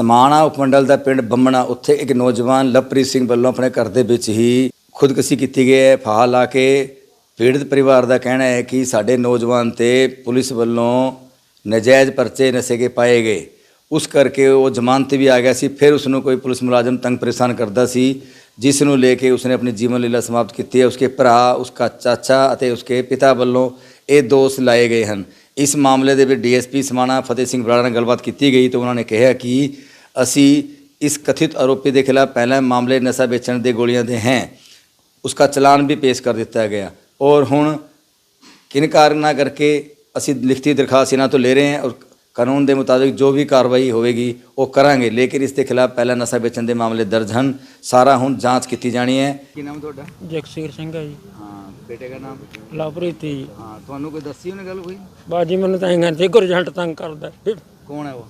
ਸਮਾਣਾ ਉਪਮੰਡਲ ਦਾ ਪਿੰਡ ਬੰਮਣਾ, ਉੱਥੇ ਇੱਕ ਨੌਜਵਾਨ ਲਵਪ੍ਰੀਤ ਸਿੰਘ ਵੱਲੋਂ ਆਪਣੇ ਘਰ ਦੇ ਵਿੱਚ ਹੀ ਖੁਦਕੁਸ਼ੀ ਕੀਤੀ ਗਈ ਹੈ। ਫਾਹਾ ਲਾ ਕੇ ਪੀੜਤ ਪਰਿਵਾਰ ਦਾ ਕਹਿਣਾ ਹੈ ਕਿ ਸਾਡੇ ਨੌਜਵਾਨ ਤੇ ਪੁਲਿਸ ਵੱਲੋਂ ਨਜਾਇਜ਼ ਪਰਚੇ ਨਸ਼ੇ ਕੇ ਪਾਏ ਗਏ। ਉਸ ਕਰਕੇ ਉਹ ਜ਼ਮਾਨਤ ਤੇ ਵੀ ਆ ਗਿਆ ਸੀ। ਫਿਰ ਉਸ ਨੂੰ ਕੋਈ ਪੁਲਿਸ ਮੁਲਾਜ਼ਮ ਤੰਗ ਪਰੇਸ਼ਾਨ ਕਰਦਾ ਸੀ, ਜਿਸ ਨੂੰ ਲੈ ਕੇ ਉਸਨੇ ਆਪਣੀ ਜੀਵਨ ਲੀਲਾ ਸਮਾਪਤ ਕੀਤੀ ਹੈ। ਉਸਕੇ ਭਰਾ, ਉਸਕਾ ਚਾਚਾ ਅਤੇ ਉਸਕੇ ਪਿਤਾ ਵੱਲੋਂ ਇਹ ਦੋਸ਼ ਲਾਏ ਗਏ ਹਨ। ਇਸ ਮਾਮਲੇ ਦੇ ਵਿੱਚ ਡੀਐਸਪੀ ਸਮਾਣਾ ਫਤਿਹ ਸਿੰਘ ਬਰਾੜਾ ਨਾਲ ਗੱਲਬਾਤ ਕੀਤੀ ਗਈ ਤਾਂ ਉਹਨਾਂ ਨੇ ਕਿਹਾ ਕਿ ਅਸੀਂ ਇਸ ਕਥਿਤ ਆਰੋਪੀ ਦੇ ਖਿਲਾਫ ਪਹਿਲਾਂ ਮਾਮਲੇ ਨਸ਼ਾ ਵੇਚਣ ਦੇ ਗੋਲੀਆਂ ਦੇ हैं उसका चलान भी पेश कर ਦਿੱਤਾ ਗਿਆ और ਹੁਣ ਕਿਨ ਕਾਰਨਾਂ ਕਰਕੇ ਅਸੀਂ ਲਿਖਤੀ ਦਰਖਾਸਤ ਇਹਨਾਂ ਤੋਂ ਲੈ ਰਹੇ ਹਾਂ ਔਰ ਕਾਨੂੰਨ ਦੇ ਮੁਤਾਬਿਕ ਜੋ ਵੀ ਕਾਰਵਾਈ ਹੋਵੇਗੀ ਉਹ ਕਰਾਂਗੇ ਲੇਕਿਨ ਇਸ ਦੇ ਖਿਲਾਫ ਪਹਿਲਾਂ ਨਸ਼ਾ ਵੇਚਣ ਦੇ ਮਾਮਲੇ ਦਰਜ ਹਨ ਸਾਰਾ ਹੁਣ ਜਾਂਚ ਕੀਤੀ ਜਾਣੀ ਹੈ ਕੀ ਨਾਮ ਤੁਹਾਡਾ ਜਗਸੀਰ ਸਿੰਘ ਹੈ ਜੀ ਹਾਂ ਬੇਟੇ ਦਾ ਨਾਮ ਲਵਪ੍ਰੀਤ ਜੀ ਹਾਂ ਤੁਹਾਨੂੰ ਕੋਈ ਦੱਸੀ ਉਹਨੇ ਗੱਲ ਕੋਈ ਬਾਜੀ ਮੈਨੂੰ ਤਾਂ ਇਹ ਕਹਿੰਦੇ ਗੁਰਜੰਟ ਤੰਗ ਕਰਦਾ ਕੌਣ ਹੈ ਉਹ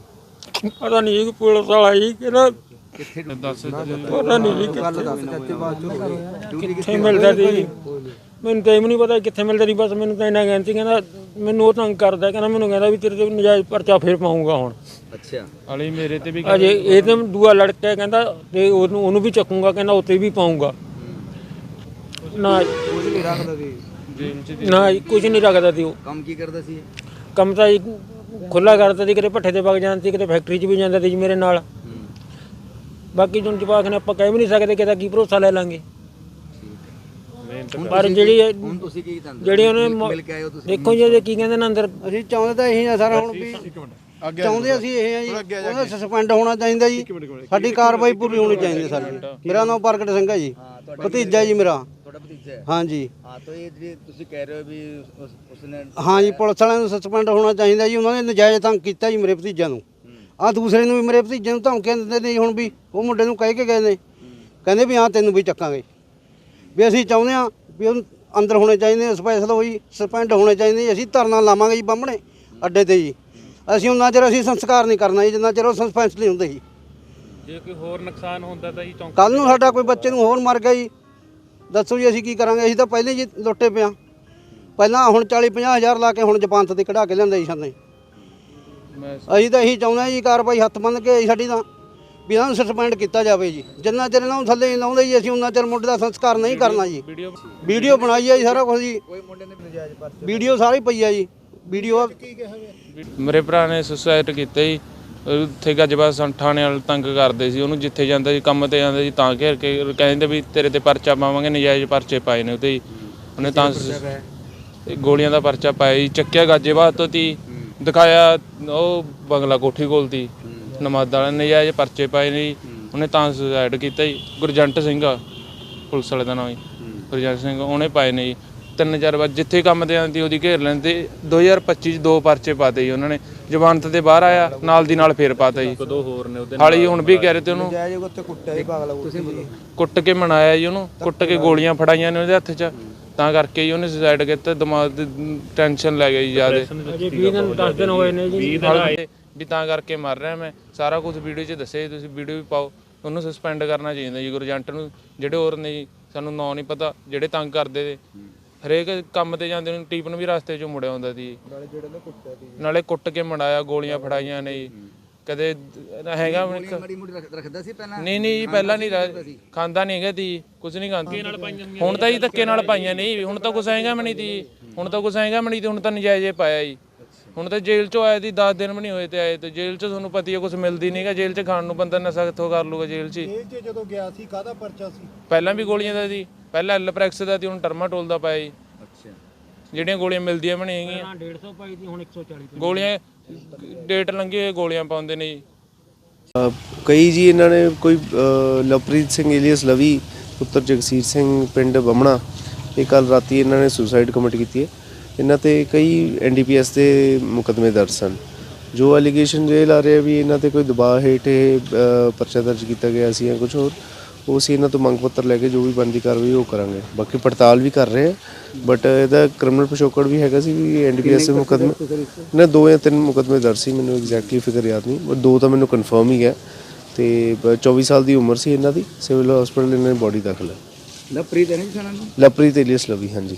ਪਤਾ ਨਹੀਂ ਕਿ ਪੁਲਿਸ ਵਾਲਾ ਜੀ ਕਿਹੜਾ ਕਿੱਥੇ ਪਤਾ ਨਹੀਂ ਜੀ ਕਿੱਥੇ- ਕਿੱਥੇ ਮਿਲਦਾ ਸੀ? ਮੈਨੂੰ ਤਾਂ ਇਹ ਵੀ ਨਹੀਂ ਪਤਾ ਕਿੱਥੇ ਮਿਲਦਾ ਸੀ ਬਸ ਮੈਨੂੰ ਤਾਂ ਇਹਨਾਂ ਕਹਿੰਦੀ ਕਹਿੰਦਾ ਮੈਨੂੰ ਉਹ ਤੰਗ ਕਰਦਾ ਕਹਿੰਦਾ ਮੈਨੂੰ ਕਹਿੰਦਾ ਵੀ ਤੇਰੇ ਤੇ ਨਜਾਇਜ਼ ਪਰਚਾ ਫੇਰ ਪਾਉਂਗਾ ਹੁਣ। ਅੱਛਾ। ਅਲੀ ਮੇਰੇ ਤੇ ਵੀ ਅਜੇ ਇਹ ਤੇ ਦੂਆ ਲੜਕਾ ਹੈ ਕਹਿੰਦਾ ਤੇ ਉਹਨੂੰ ਉਹਨੂੰ ਵੀ ਚੱਕੂਗਾ ਕਹਿੰਦਾ ਉੱਤੇ ਵੀ ਪਾਉਂਗਾ। ਨਾ ਕੁਝ ਨਹੀਂ ਰੱਖਦਾ ਸੀ। ਉਹ। ਕੰਮ ਕੀ ਕਰਦਾ ਸੀ ਕੰਮ ਤਾਂ ਖੁੱਲਾ ਕਰਦਾ ਸੀ ਕਿਤੇ ਭੱਠੇ ਤੇ ਵਗ ਜਾਂਦਾ ਸੀ ਕਿਤੇ ਫੈਕਟਰੀ 'ਚ ਵੀ ਜਾਂਦਾ ਸੀ ਜੀ ਮੇਰੇ ਨਾਲ। ਬਾਕੀ ਜੁਨ ਜਵਾਕ ਨੇ ਆਪਾਂ ਕਹਿ ਵੀ ਨਹੀਂ ਸਕਦੇ ਕਿ ਇਹਦਾ ਕੀ ਭਰੋਸਾ ਲੈ ਲਾਂਗੇ। ਪਰ ਜਿਹੜੀ ਹੁਣ ਤੁਸੀਂ ਕੀ ਚਾਹੁੰਦੇ ਜਿਹੜੀ ਉਹਨੇ ਮ- ਮਿਲ ਕੇ ਆਏ ਹੋ ਤੁਸੀਂ? ਦੇਖੋ ਜੀ ਇਹ ਕੀ ਕਹਿੰਦੇ ਨੇ ਅੰਦਰ? ਅਸੀਂ ਚਾਹੁੰਦੇ ਤਾਂ ਇਹੀ ਆ ਸਰ ਹੁਣ ਵੀ ਚਾਹੁੰਦੇ ਅਸੀਂ ਇਹ ਆ ਜੀ। ਉਹਦਾ ਸਸਪੈਂਡ ਹੋਣਾ ਚਾਹੀਦਾ ਜੀ। ਸਾਡੀ ਕਾਰਵਾਈ ਪੂਰੀ ਹੋਣੀ ਚਾਹੀਦੀ ਸਾਡੀ। ਮੇਰਾ ਨਾਮ ਪ੍ਰਗਟ ਸਿੰਘ ਹੈ ਜੀ। ਭਤੀਜਾ ਜੀ ਮੇਰਾ। ਹਾਂਜੀ। ਹਾਂ ਤਾਂ ਇਹ ਜਿਹੜੀ ਤੁਸੀਂ ਕਹਿ ਰਹੇ ਹੋ ਵੀ ਉਸ ਉਸਨੇ ਹਾਂ ਜੀ ਪੁਲਿਸ ਵਾਲਿਆਂ ਨੂੰ ਸਸਪੈਂਡ ਹੋਣਾ ਚਾਹੀਦਾ ਜੀ ਉਹਨਾਂ ਨੇ ਨਜਾਇਜ਼ ਤੰਗ ਕੀਤਾ ਜੀ ਮੇਰੇ ਭਤੀਜਾ ਨੂੰ। ਆ ਦੂਸਰੇ ਨੂੰ ਵੀ ਮੇਰੇ ਭਤੀਜੇ ਨੂੰ ਧਮਕੀਆਂ ਦਿੰਦੇ ਨੇ ਜੀ ਹੁਣ ਵੀ ਉਹ ਮੁੰਡੇ ਨੂੰ ਕਹਿ ਕੇ ਗਏ ਨੇ। ਕਹਿੰਦੇ ਵੀ ਹਾਂ ਤੈਨੂੰ ਵੀ ਚੱਕਾਂਗੇ। ਵੀ ਅਸੀਂ ਚਾਹੁੰਦੇ ਆ ਵੀ ਉਹ ਅੰਦਰ ਹੋਣੇ ਚਾਹੀਦੇ ਨੇ ਸਪੈਸ਼ਲ ਹੋਈ ਸਸਪੈਂਡ ਹੋਣੇ ਚਾਹੀਦੇ ਜੀ ਅਸੀਂ ਧਰਨਾ ਲਾਵਾਂਗੇ ਜੀ ਬਾਹਮਣੇ ਅੱਡੇ ਤੇ ਜੀ। ਅਸੀਂ ਉਹਨਾਂ ਚਿਰ ਅਸੀਂ ਸੰਸਕਾਰ ਨਹੀਂ ਕਰਨਾ ਜੀ ਜਿੰਨਾ ਚਿਰ ਉਹ ਸਸਪੈਂਸ ਨਹੀਂ ਹੁੰਦੇ ਜੀ। ਜੇ ਕੋਈ ਹੋਰ ਨੁਕਸਾਨ ਹੁੰਦਾ ਤਾਂ ਜੀ ਚੌਂਕ ਕੱਲ ਨੂੰ ਸਾਡਾ ਕੋਈ ਬੱਚੇ ਨੂੰ ਹੋਰ ਮਰ ਗਿਆ ਜੀ। ਦੱਸੋ ਜੀ ਅਸੀਂ ਕੀ ਕਰਾਂਗੇ? ਅਸੀਂ ਤਾਂ ਪਹਿਲੇ ਜੀ ਲੁੱਟੇ ਪਿਆ ਪਹਿਲਾਂ ਹੁਣ 40 50 ਹਜ਼ਾਰ ਲਾ ਕੇ ਹੁਣ ਜਪਾਨਤ ਤੇ ਕਢਾ ਕੇ ਲਿਆਂਦਾ ਜੀ ਸਾਨੂੰ। ਮੈਂ ਅਸੀਂ ਤਾਂ ਇਹੀ ਚਾਹੁੰਦੇ ਜੀ ਕਾਰਵਾਈ ਹੱਥ ਬੰਨ ਕੇ ਸਾਡੀ ਤਾਂ ਵੀ ਇਹਨਾਂ ਨੂੰ ਸਸਪੈਂਡ ਕੀਤਾ ਜਾਵੇ ਜੀ। ਜਿੰਨਾ ਚਿਰ ਇਹਨਾਂ ਨੂੰ ਥੱਲੇ ਨਹੀਂ ਲਾਉਂਦੇ ਜੀ ਅਸੀਂ ਉਹਨਾਂ ਚਿਰ ਮੁੰਡੇ ਦਾ ਸੰਸਕਾਰ ਨਹੀਂ ਕਰਨਾ ਜੀ। ਵੀਡੀਓ ਬਣਾਈ ਹੈ ਜੀ ਸਾਰਾ ਕੁਝ ਜੀ। ਕੋਈ ਮੁੰਡੇ ਨੇ ਨਜਾਇਜ਼ ਪਰ ਵੀਡੀਓ ਸਾਰੀ ਪਈ ਹੈ ਜੀ। ਵੀਡੀਓ ਮੇਰੇ ਭਰਾ ਨੇ ਸੁਸਾਇਡ ਕੀਤਾ ਜੀ। ਉੱਥੇ ਗੱਜਬਾ ਥਾਣੇ ਵਾਲੇ ਤੰਗ ਕਰਦੇ ਸੀ ਉਹਨੂੰ ਜਿੱਥੇ ਜਾਂਦਾ ਸੀ ਕੰਮ ਤੇ ਜਾਂਦਾ ਸੀ ਤਾਂ ਘੇਰ ਕੇ ਕਹਿੰਦੇ ਵੀ ਤੇਰੇ ਤੇ ਪਰਚਾ ਪਾਵਾਂਗੇ ਨਜਾਇਜ਼ ਪਰਚੇ ਪਾਏ ਨੇ ਉਹਤੇ ਉਹਨੇ ਤਾਂ ਇਹ ਗੋਲੀਆਂ ਦਾ ਪਰਚਾ ਪਾਇਆ ਜੀ ਚੱਕਿਆ ਗਾਜੇਬਾਦ ਤੋਂ ਤੀ ਦਿਖਾਇਆ ਉਹ ਬੰਗਲਾ ਕੋਠੀ ਕੋਲ ਤੀ ਨਮਾਜ਼ ਵਾਲੇ ਨਜਾਇਜ਼ ਪਰਚੇ ਪਾਏ ਨੇ ਉਹਨੇ ਤਾਂ ਸੁਸਾਇਡ ਕੀਤਾ ਜੀ ਗੁਰਜੰਟ ਸਿੰਘ ਪੁਲਿਸ ਵਾਲੇ ਦਾ ਨਾਮ ਜੀ। ਗੁਰਜੰਟ ਸਿੰਘ ਉਹਨੇ ਪਾਏ ਨੇ ਜੀ। ਤਿੰਨ ਚਾਰ ਵਾਰ ਜਿੱਥੇ ਕੰਮ ਤੇ ਆਂਦੀ ਉਹਦੀ ਘੇਰ ਲੈਂਦੇ 2025 ਚ ਦੋ ਪਰਚੇ ਪਾਤੇ ਜੀ ਉਹਨਾਂ ਨੇ ਜ਼ਮਾਨਤ ਤੇ ਬਾਹਰ ਆਇਆ ਨਾਲ ਦੀ ਨਾਲ ਫੇਰ ਪਾਤਾ ਜੀ। ਦੋ ਹੋਰ ਨੇ ਉਹਦੇ ਹਾਲੀ ਹੁਣ ਵੀ ਕਹਿ ਰਹੇ ਤੇ ਉਹਨੂੰ ਕੁੱਟ ਕੇ। ਮਨਾਇਆ ਜੀ ਉਹਨੂੰ ਕੁੱਟ ਕੇ ਗੋਲੀਆਂ ਫੜਾਈਆਂ ਨੇ ਉਹਦੇ ਹੱਥ 'ਚ ਤਾਂ ਕਰਕੇ ਜੀ ਉਹਨੇ ਸੁਸਾਇਡ ਕੀਤਾ ਦਿਮਾਗ ਦੀ ਟੈਨਸ਼ਨ ਲੈ ਗਈ ਜ਼ਿਆਦਾ। ਅਜੇ 20 ਦਿਨ 10 ਦਿਨ ਹੋਏ ਨੇ ਜੀ। ਵੀ ਤਾਂ ਕਰਕੇ ਮਰ ਰਿਹਾ ਮੈਂ ਸਾਰਾ ਕੁਝ ਵੀਡੀਓ 'ਚ ਦੱਸਿਆ ਜੀ, ਤੁਸੀਂ ਵੀਡੀਓ ਵੀ ਪਾਓ ਉਹਨੂੰ ਸਸਪੈਂਡ ਕਰਨਾ ਚਾਹੀਦਾ ਜੀ ਗੁਰਜੰਟ ਨੂੰ ਜਿਹੜੇ ਹੋਰ ਨੇ ਜੀ ਸਾਨੂੰ ਨਾਂ ਨਹੀਂ ਪਤਾ ਜਿਹੜੇ ਤੰਗ ਕਰਦੇ ਤੇ ਹਰੇਕ ਕੰਮ ਤੇ ਜਾਂਦੇ ਨੂੰ ਟੀਪਨ ਵੀ ਰਸਤੇ 'ਚੋਂ ਮੁੜਿਆ ਹੁੰਦਾ ਸੀ। ਨਾਲੇ ਕੁੱਟ ਕੇ ਮੜਾਇਆ ਗੋਲੀਆਂ ਫੜਾਈਆਂ ਨੇ। ਜੀ ਕਦੇ ਹੈਗਾ ਵੀ ਇੱਕ- ਮਾੜੀ ਮੋਟੀ ਰੱਖ- ਰੱਖਦਾ ਸੀ ਪਹਿਲਾਂ? ਨਹੀਂ ਨਹੀਂ ਜੀ ਪਹਿਲਾਂ ਨਹੀਂ ਰਾ- ਖਾਂਦਾ ਨਹੀਂ ਹੈਗਾ ਤੀ ਕੁਝ ਨਹੀਂ ਖਾਂਦਾ। ਹੁਣ ਤਾਂ ਜੀ ਧੱਕੇ ਨਾਲ ਪਾਈਆਂ ਨਹੀਂ ਹੁਣ ਤਾਂ ਕੁਛ ਆਏਗਾ ਵੀ ਨਹੀਂ ਤੀ। ਹੁਣ ਤਾਂ ਕੁਛ ਆਏਗਾ ਵੀ ਨਹੀਂ ਤੀ ਹੁਣ ਤਾਂ ਨਜਾਇਜ਼ ਪਾਇਆ ਜੀ। ਹੁਣ ਤਾਂ ਜੇਲ੍ਹ ਚੋਂ ਆਏ ਦੀ 10 ਦਿਨ ਵੀ ਨਹੀਂ ਹੋਏ ਤੇ ਆਏ ਤੇ। ਜੇਲ੍ਹ ਚ ਤੁਹਾਨੂੰ ਪਤਾ ਹੀ ਕੁਝ ਮਿਲਦੀ ਨਹੀਂਗਾ ਜੇਲ੍ਹ ਚ ਖਾਣ ਨੂੰ ਬੰਦਾ ਨਸ਼ਾ ਕਿੱਥੋਂ ਕਰ ਲੂਗਾ ਜੇਲ੍ਹ ਚ ਹੀ। ਜੇਲ੍ਹ 'ਚ ਜਦੋਂ ਗਿਆ ਸੀ ਕਾਹਦਾ ਪਰਚਾ ਸੀ? ਪਹਿਲਾਂ ਵੀ ਗੋਲੀਆਂ ਦਾ ਸੀ। ਪਹਿਲਾਂ ਐਲਪ੍ਰੈਕਸ ਦਾ ਸੀ ਹੁਣ ਟਰਮਾਟੋਲ ਦਾ ਪਾਇਆ ਜੀ। ਅੱਛਾ। ਜਿਹੜੀਆਂ ਗੋਲੀਆਂ ਮਿਲਦੀਆਂ ਵੀ ਨਹੀਂ ਹੈਗੀਆਂ। 150 ਪਾਈ ਸੀ ਹੁਣ 140 ਗੋਲੀਆਂ ਡੇਟ ਲੰਘੀ ਹੋਈ ਗੋਲੀਆਂ ਪਾਉਂਦੇ ਨੇ ਜੀ। ਕਈ ਜੀ ਇਹਨਾਂ ਨੇ ਕੋਈ ਲਵਪ੍ਰੀਤ ਸਿੰਘ ਏਲੀਅਸ ਲਵੀ ਪੁੱਤਰ ਜਗਸੀਰ ਸਿੰਘ ਪਿੰਡ ਬਮਣਾ ਇਹ ਕੱਲ ਰਾਤੀ ਇਹਨਾਂ ਨੇ ਸੁਸਾਈਡ ਕਮਿਟ ਕੀਤੀ ਹੈ। ਇਹਨਾਂ ਤੇ ਕਈ ਐਨਡੀਪੀਐਸ ਦੇ ਮੁਕਦਮੇ ਦਰਜ ਸਨ। ਜੋ ਐਲੀਗੇਸ਼ਨ ਇਹ ਲਾ ਰਹੇ ਆ ਵੀ ਇਹਨਾਂ ਤੇ ਕੋਈ ਦਬਾਅ ਹੇਠ ਇਹ ਪਰਚਾ ਦਰਜ ਕੀਤਾ ਗਿਆ ਸੀ ਜਾਂ ਕੁਝ ਹੋਰ ਉਹ ਅਸੀਂ ਇਹਨਾਂ ਤੋਂ ਮੰਗ ਪੱਤਰ ਲੈ ਕੇ ਜੋ ਵੀ ਬਣਦੀ ਕਾਰਵਾਈ ਉਹ ਕਰਾਂਗੇ। ਬਾਕੀ ਪੜਤਾਲ ਵੀ ਕਰ ਰਹੇ ਆ ਬਟ ਇਹਦਾ ਕ੍ਰਿਮੀਨਲ ਪਿਛੋਕੜ ਵੀ ਹੈਗਾ ਸੀ ਵੀ ਐਨਡੀਪੀਐਸ ਦੇ ਮੁਕਦਮੇ ਨਾ ਦੋ ਜਾਂ ਤਿੰਨ ਮੁਕਦਮੇ ਦਰਜ ਸੀ ਮੈਨੂੰ ਐਗਜ਼ੈਕਟਲੀ ਫਿਗਰ ਯਾਦ ਨਹੀਂ ਬਟ ਦੋ ਤਾਂ ਮੈਨੂੰ ਕਨਫਰਮ ਹੀ ਹੈ ਤੇ ਬ- 24 ਸਾਲ ਦੀ ਉਮਰ ਸੀ ਇਹਨਾਂ ਦੀ ਸਿਵਲ ਹਸਪੀਟਲ ਇਹਨਾਂ ਦੀ ਬੋਡੀ ਦਾਖਲ ਹੈ। ਲਵਪ੍ਰੀਤ ਹੈ ਨਹੀਂ ਸੁਣਨ ਨੂੰ? ਲਵਪ੍ਰੀਤ ਏਲੀਅਸ ਲਵੀ ਹਾਂਜੀ।